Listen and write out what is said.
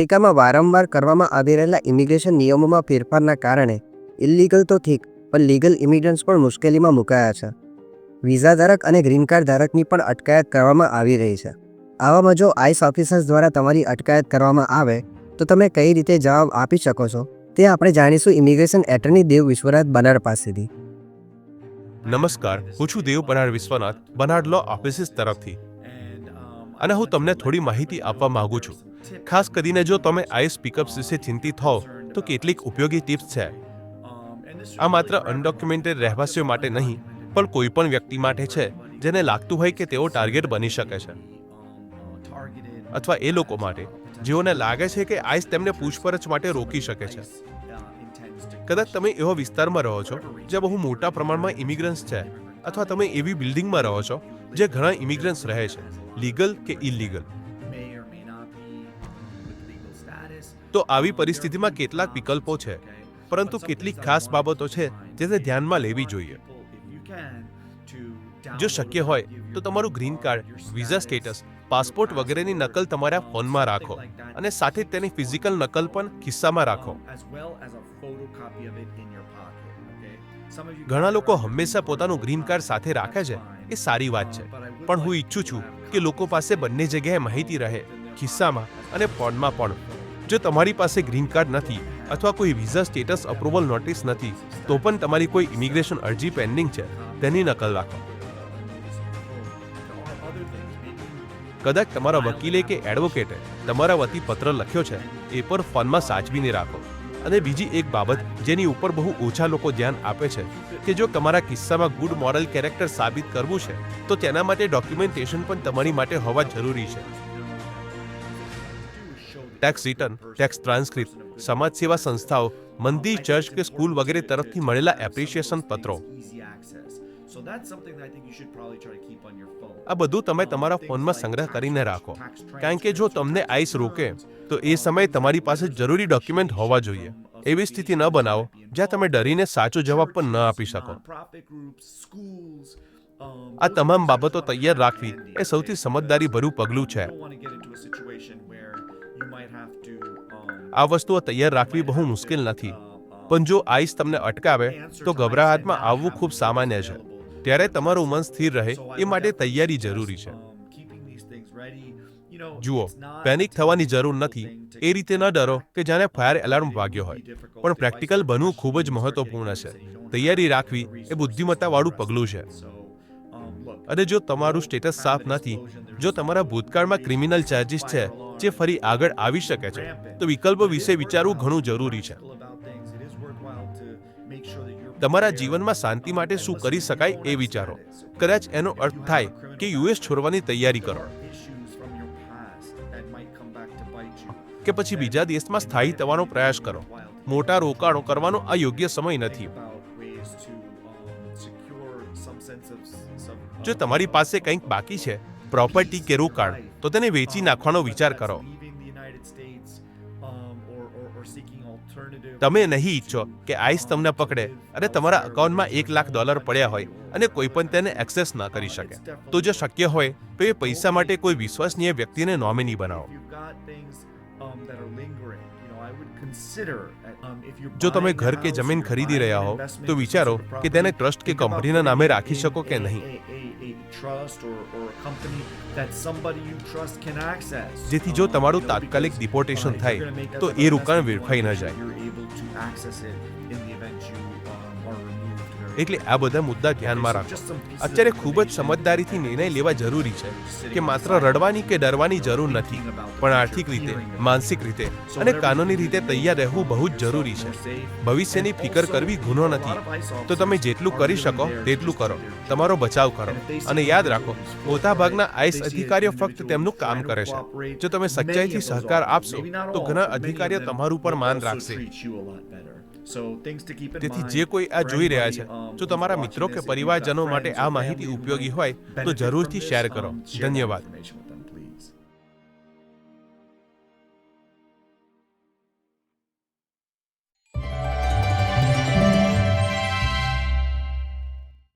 અમેરિકામાં વારંવાર કરવામાં આવી રહેલા ઇમિગ્રેશન નિયમોમાં ફેરફારના કારણે ઇલીગલ તો ઠીક પણ લીગલ ઇમિગ્રન્ટ્સ પણ મુશ્કેલીમાં મુકાયા છે. વિઝા ધારક અને ગ્રીન કાર્ડ ધારકની પણ અટકાયત કરવામાં આવી રહી છે. આવામાં જો આઈસ ઓફિસર્સ દ્વારા તમારી અટકાયત કરવામાં આવે તો તમે કઈ રીતે જવાબ આપી શકો છો? તે આપણે જાણીશું ઇમિગ્રેશન એટર્ની દેવ વિશ્વનાથ બનાર પાસેથી. નમસ્કાર હું છું દેવ બનાર વિશ્વનાથ બનાર લો ઓફિસિસ તરફથી. અને હું તમને થોડી માહિતી આપવા માંગુ છું. ખાસ કરીને જો તમે આઈસ પિકઅપ્સ વિશે ચિંતિત હોવ, તો કેટલીક ઉપયોગી ટિપ્સ છે. આ માત્ર અનડોક્યુમેન્ટેડ રહેવાસીઓ માટે નહીં, પણ કોઈ પણ વ્યક્તિ માટે છે, જેને લાગતું હોય કે તેઓ ટાર્ગેટ બની શકે છે. અથવા એ લોકો માટે, જેઓને લાગે છે કે આઈસ તેમને પૂછપરછ માટે રોકી શકે છે. કદાચ તમે એવા વિસ્તારમાં રહો છો, જ્યાં બહુ મોટા પ્રમાણમાં ઇમિગ્રન્ટ્સ છે, અથવા તમે એવી બિલ્ડિંગમાં રહો છો, જે ઘણા ઇમિગ્રન્ટ્સ રહે છે, લીગલ કે ઇલીગલ. તો આવી પરિસ્થિતિમાં કેટલાક વિકલ્પો છે. પરંતુ કેટલીક ખાસ બાબતો છે જેને ધ્યાનમાં લેવી જોઈએ. જો શક્ય હોય, તો તમારું green card, visa status, passport વગેરેની નકલ તમારા ફોનમાં રાખો અને સાથે જ તેની ફિઝિકલ નકલ પણ ખિસ્સામાં રાખો. ઘણા લોકો હંમેશા પોતાનું ગ્રીન કાર્ડ સાથે રાખે છે, એ સારી વાત છે. પણ હું ઈચ્છું છું કે લોકો પાસે બંને જગ્યાએ માહિતી રહે, ખિસ્સામાં અને ફોનમાં પણ. જો તમારી પાસે ગ્રીન કાર્ડ નથી અથવા કોઈ વિઝા સ્ટેટસ અપ્રુવલ નોટિસ નથી, તો પણ તમારી કોઈ ઇમિગ્રેશન અરજી પેન્ડિંગ છે. તેની નકલ રાખો. કદાચ તમારા વકીલે કે એડવોકેટે તમારા વતી પત્ર લખ્યો છે, એ પર ફોનમાં સાચવીને રાખો. અને બીજી એક બાબત, જેની ઉપર બહુ ઓછા લોકો ધ્યાન આપે છે, કે જો તમારા કિસ્સામાં ગુડ મોરલ કેરેક્ટર સાબિત કરવું છે, તો તેના માટે ડોક્યુમેન્ટેશન પણ તમારી માટે હોવા જરૂરી છે. ટેક્સ રિટર્ન ટેક્સ ટ્રાન્સક્રિપ્ટ સમાજ સેવા સંસ્થાઓ, મંદિર, ચર્ચ કે સ્કૂલ વગેરે તરફથી મળેલા એપ્રિશિએશન પત્રો. આ બધું તમે તમારા ફોનમાં સંગ્રહ કરીને રાખો. કારણ કે જો તમને આઈસ રોકે, તો એ સમયે તમારી પાસે જરૂરી ડોક્યુમેન્ટ હોવા જોઈએ. એવી સ્થિતિ ન બનાવો, જ્યાં તમે ડરીને સાચો જવાબ પણ ન આપી શકો. આ તમામ બાબતો તૈયાર રાખવી એ સૌથી સમજદારી ભર્યું પગલું છે. આ વસ્તુઓ તૈયાર રાખવી બહુ મુશ્કેલ નથી. પણ જો આઈસ તમને અટકાવે, તો ગભરાહટમાં આવવું ખૂબ સામાન્ય છે. ત્યારે તમારું મન સ્થિર રહે, એ માટે તૈયારી જરૂરી છે. જુઓ, પેનિક થવાની જરૂર નથી. એ રીતે ન ડરો કે જાણે ફાયર એલાર્મ વાગ્યો હોય. પણ પ્રેક્ટિકલ બનવું ખૂબ જ મહત્વપૂર્ણ છે. તૈયારી રાખવી એ બુદ્ધિમત્તાવાળું પગલું છે. અને જો તમારું સ્ટેટસ સાફ નથી, જો તમારા ભૂતકાળમાં ક્રિમિનલ ચાર્જિસ છે જે ફરી આગળ આવી શકે છે. તો વિકલ્પો વિશે વિચારવું ઘણું જરૂરી છે. તમારા જીવનમાં શાંતિ માટે શું કરી શકાય એ વિચારો. કદાચ એનો અર્થ થાય કે યુએસ છોડવાની તૈયારી કરો. કે પછી બીજા દેશમાં સ્થાયી થવાનો પ્રયાસ કરો. મોટા રોકાણો કરવાનો આ યોગ્ય સમય નથી. જો તમારી પાસે કંઈક બાકી છે પ્રોપર્ટી કે રોકાણ તો તેને વેચી નાખવાનો વિચાર કરો. તમે નહીં ઈચ્છો કે આઈસ તમને પકડે અને તમારા અકાઉન્ટમાં એક લાખ ડોલર પડ્યા હોય અને કોઈ પણ તેને એક્સેસ ન કરી શકે. તો જો શક્ય હોય તો એ પૈસા માટે કોઈ વિશ્વસનીય વ્યક્તિને નોમિની બનાવો. જો તમે ઘર કે જમીન ખરીદી રહ્યા હો તો વિચારો કે તેને ટ્રસ્ટ કે કંપનીના નામે રાખી શકો કે નહીં? જેથી જો તમારું તાત્કાલિક ડિપોર્ટેશન થાય તો એ રોકાણ વેડફાઈ ન જાય. એટલે આ બધા મુદ્દા ધ્યાનમાં રાખો. અત્યારે ખૂબ જ સમજદારીથી નિર્ણય લેવા જરૂરી છે કે માત્ર રડવાની કે ડરવાની જરૂર નથી, પણ આર્થિક રીતે, માનસિક રીતે અને કાનૂની રીતે તૈયાર રહેવું બહુ જ જરૂરી છે. ભવિષ્યની ફિકર કરવી ગુનો નથી. તો તમે જેટલું કરી શકો, તેટલું કરો. તમારો બચાવ કરો. અને યાદ રાખો મોટાભાગના આઈસ અધિકારીઓ ફક્ત તેમનું કામ કરે છે. જો તમે સચ્ચાઈથી સહકાર આપશો, તો ઘણા અધિકારીઓ તમારું પણ માન રાખશે. તેથી જે કોઈ આ જોઈ રહ્યા છે જો તમારા મિત્રો કે પરિવારજનો માટે આ માહિતી ઉપયોગી હોય તો જરૂરથી શેર કરો. ધન્યવાદ.